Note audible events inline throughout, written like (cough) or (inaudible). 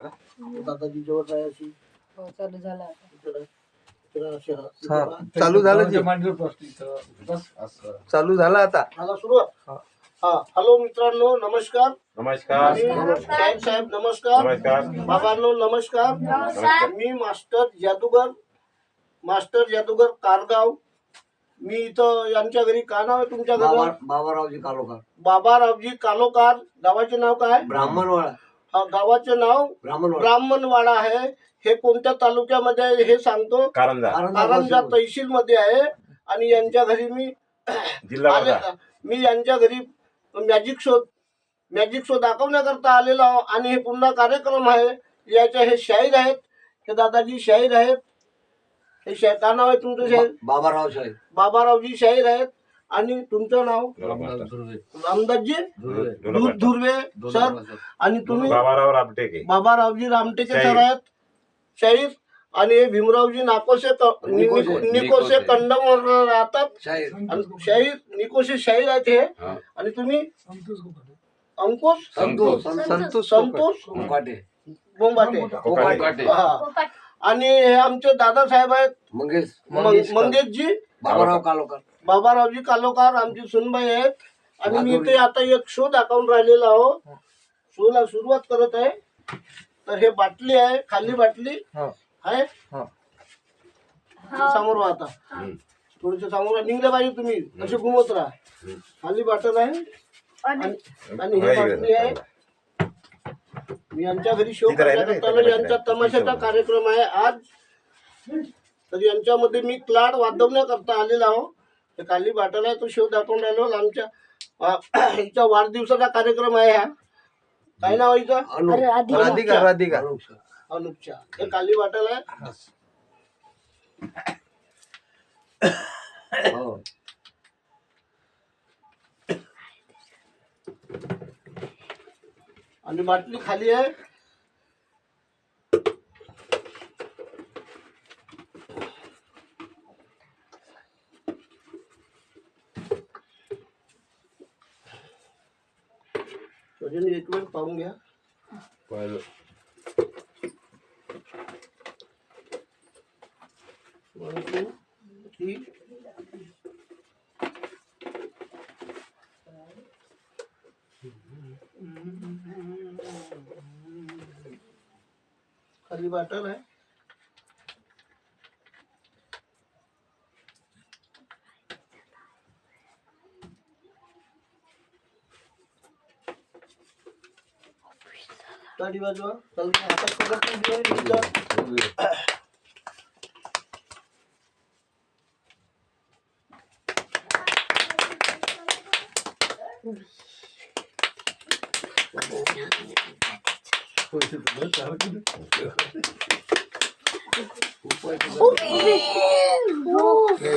दादाजी जवळ राहायची हो चालू झाला आता. इकडं- इकडं अशी. हा- हा, चालू झालं जी. मांडीवर बसली इथं. बस असं चालू झाला आता. झाला सुरुवात? हा. हा हॅलो मित्रांनो नमस्कार. नमस्कार. आणि साहेब साहेब नमस्कार. नमस्कार. बाबांनो नमस्कार. मी मास्टर जादूगर मास्टर जादूगर कारगाव. मी इथं यांच्या घरी का नाव आहे तुमच्या घरी? बाबा बाबारावजी कालोकार बाबारावजी कालोकार गावाचे नाव काय? ब्राह्मणवाडा हा, गावाचे नाव ब्राह्मणवाडा. ब्राह्मणवाडा आहे. हे कोणत्या तालुक्यामध्ये आहे हे सांगतो. कारंजा. कारंजा तहसील मध्ये आहे. आणि यांच्या घरी मी जिल्हा आले वर्धा. मी यांच्या घरी मॅजिक शो मॅजिक शो दाखवण्याकरता आलेलो आहो. आणि हे पुन्हा कार्यक्रम आहे. याचे हे शाहीर आहेत. हे दादाजी शाहीर आहेत. हे शा का नाव आहे तुमचं शाहीर? बाबाराव साहेब बाबारावजी शाहीर आहेत. आणि तुमचं नाव. रामदासजी? डोलापाटा. धुर्वे. सर. आणि तुम्ही? बाबाराव रामटेके. बाबारावजी रामटेके सर. आहेत. शाहीर. आणि हे भीमरावजी नाकोसे निकोसे. निको- निकोसे. कंडम राहतात. शाहीर. आणि शाहीर निकोसे शाहीर आहेत हे. आणि तुम्ही? अंकुश? संतोष. संतोष. संतोष बोंबाटे. हा. आणि हे आमचे दादासाहेब आहेत. मंगेश. मंग- मंगेशजी. बाबाराव कालोकार. बाबारावजी कालोकार आमची सुनबाई आहेत. आणि मी इथे आता एक शो दाखवून राहिलेला आहो. शोला सुरुवात करत आहे. तर हे बाटली आहे खाली बाटली. हा. आहे? हा. समोर व्हा आता. हम्म. थोडेसे समोर निघले पाहिजे तुम्ही. असे घुमत राहा. खाली बाटल आहे. आणि आणि हे बाटली आहे. मी यांच्या घरी शो. यांचा तमाशाचा. कार्यक्रम आहे आज. तर यांच्यामध्ये मी क्लाड वाजवण्याकरता आलेला आहो. ते खाली बाटल आहे तो शो दाखवून राहिलो. आमच्या अं, (clears throat) हिच्या वाढदिवसाचा कार्यक्रम आहे हा. काय नाव हिचं? राधिका. राधिका अनुपचा. अनुपच्या हे खाली बाटल आहे. हो. आणि बाटली खाली आहे. अजून एक वेळ पाहून घ्या One, two, three. खाली बाटल आहे गाडी बाजूला चल हातात पकड तू घे, इथं.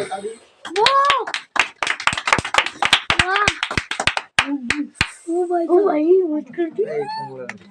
गाडी ए, चांगला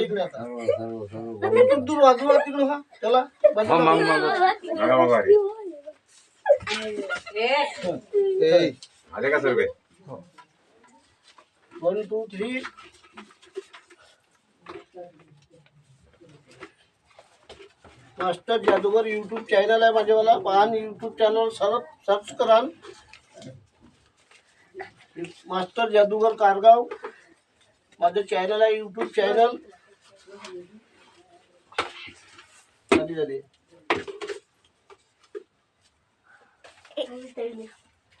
इकडे आता. सर्व सर्व सर्व दूर व्हा तिकडं. ए, आले का सर्वे? One two three. मास्टर जादूगर यूट्यूब चॅनल आहे माझ्यावाला पाहन यूट्यूब चॅनल सर्च सर्च कराल. मास्टर जादूगर कारगाव. माझं चॅनल आहे यूट्यूब चॅनल झाली झाली.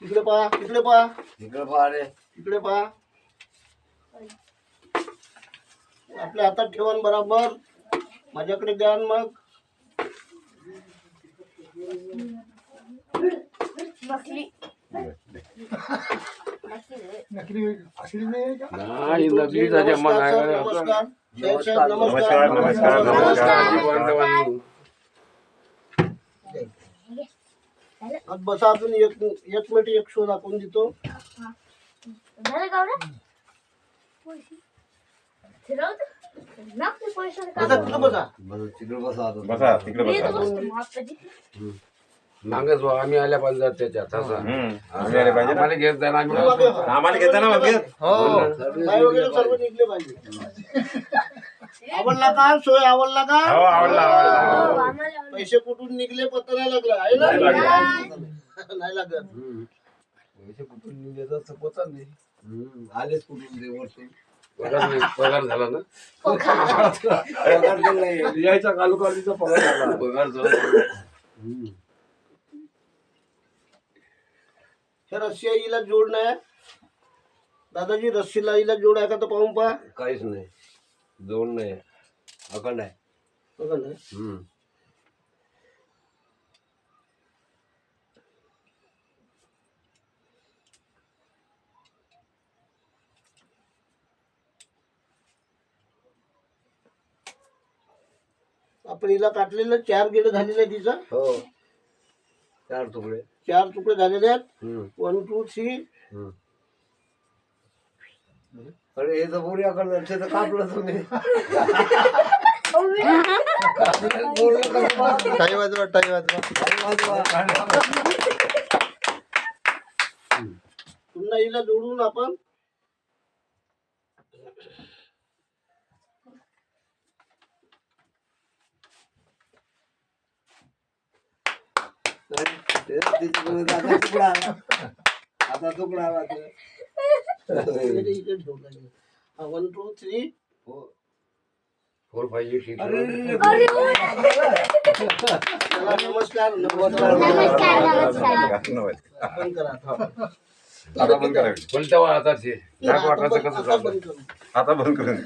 इकडे पहा इकडे पहा. इकडं पहा रे. इकडे पहा. आपल्या हातात ठेवा बराबर. माझ्याकडे द्या न मग. नमस्कार सर, नमस्कार नमस्कार नमस्कार बसा. अजून एक एक मिनिट एक शो दाखवून देतो बसा तिकडे बसा. बसा तिकडे बसा मागच बा, आम्ही आल्या पाहिजे त्याच्यात असं. हम्म आम्ही आले पाहिजे ना? आम्हाला घेत जाणार आम्ही. आम्हाला घेता ना मग? घेत हो पाय वगैरे सर्व निघले पाहिजे. आवडला का? सोय आवडला का? हो आवडला आवडला. हो, आवडलं. पैसे कुठून निघले? पत्ता नाही लागला. आहे ना? नाही लागत. पैसे कुठून निघले? तर सपोचा नाही हम्म. आलेच कुठून ते वरतून. पगार नाही, पगार झाला ना? पगार. दिला नाही. यायचा कालुकालीचा पगार झाला. पगार झाला. हम्म. हे रस्सी आईला जोड नाही. दादाजी रस्सीला आईला जोड आहे का तर पाहून पहा. काहीच नाही. जोड नाही. अखंड आहे. बघा ना हम्म. आपण हिला काटलेलं चार गेड झालेले आहे तिचा. हो. चार तुकडे चार तुकडे झालेले आहेत हम्म. वन टू थ्री हम्म. अरे हे तर पुरी अखंड आहे. ते तर कापलं तुम्ही बोललं कसं बा? टाई वाजवा टाई वाजवा? पुन्हा हिला जोडून आपण ते- ते तिकडे आता तुकडा आता तुकडा one two three four four five six नमस्कार नमस्कार आता. बंद करावी कोणत्या आता ते नाक वाटायचं कसं चाललं आता बंद करून